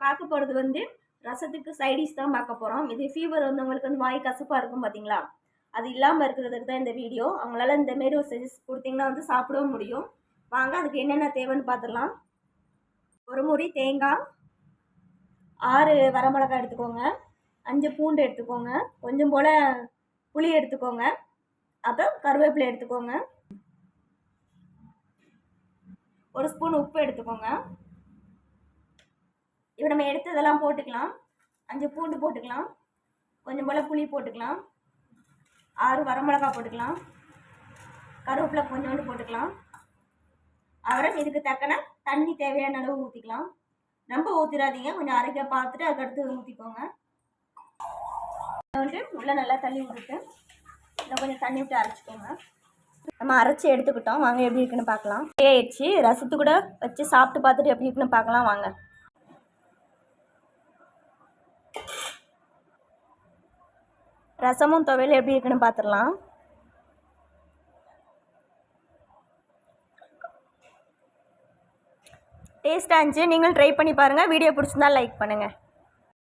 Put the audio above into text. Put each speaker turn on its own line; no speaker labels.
பார்க்க போகிறது வந்து ரசத்துக்கு சைடிஷ் தான் பார்க்க போகிறோம் இது ஃபீவர் வந்தவங்களுக்கு வந்து வாய் கசப்பாக இருக்கும் பார்த்தீங்களா அது இல்லாமல் இருக்கிறதுக்கு தான் இந்த வீடியோ அவங்களால இந்த மாரி ஒரு சஜஸ்ட் கொடுத்தீங்கன்னா வந்து சாப்பிடவும் முடியும். வாங்க அதுக்கு என்னென்ன தேவைன்னு பார்த்துடலாம் ஒரு முறி தேங்காய் ஆறு வரமிளகாய் எடுத்துக்கோங்க. அஞ்சு பூண்டு எடுத்துக்கோங்க. கொஞ்சம் போல் புளி எடுத்துக்கோங்க. அப்புறம் கருவேப்பிலை எடுத்துக்கோங்க. ஒரு ஸ்பூன் உப்பு எடுத்துக்கோங்க. இப்போ நம்ம எடுத்ததெல்லாம் போட்டுக்கலாம். அஞ்சு பூண்டு போட்டுக்கலாம். கொஞ்சம் போல் புளி போட்டுக்கலாம். ஆறு வரமிளகா போட்டுக்கலாம். கருவேப்பிலை கொஞ்சோண்டு போட்டுக்கலாம். அப்புறம் இதுக்கு தக்கன தண்ணி தேவையான அளவு ஊற்றிக்கலாம் ரொம்ப ஊற்றிடாதீங்க கொஞ்சம் அரைக்க பார்த்துட்டு அதுக்கடுத்து ஊற்றிக்கோங்க வந்துட்டு உள்ளே நல்லா தண்ணி விட்டுட்டு இன்னும் கொஞ்சம் தண்ணி விட்டு அரைச்சிக்கோங்க. நம்ம அரைச்சி எடுத்துக்கிட்டோம். வாங்க எப்படி இருக்குன்னு பார்க்கலாம். ஆயிடுச்சு ரசத்து கூட வச்சு சாப்பிட்டு பார்த்துட்டு எப்படி இருக்குன்னு பார்க்கலாம். வாங்க. ரசமும் துவையல் எப்படி இருக்குன்னு பார்த்துடலாம் டேஸ்ட்டாக இருந்துச்சு. நீங்களும் ட்ரை பண்ணி பாருங்கள் வீடியோ பிடிச்சிருந்தா லைக் பண்ணுங்கள்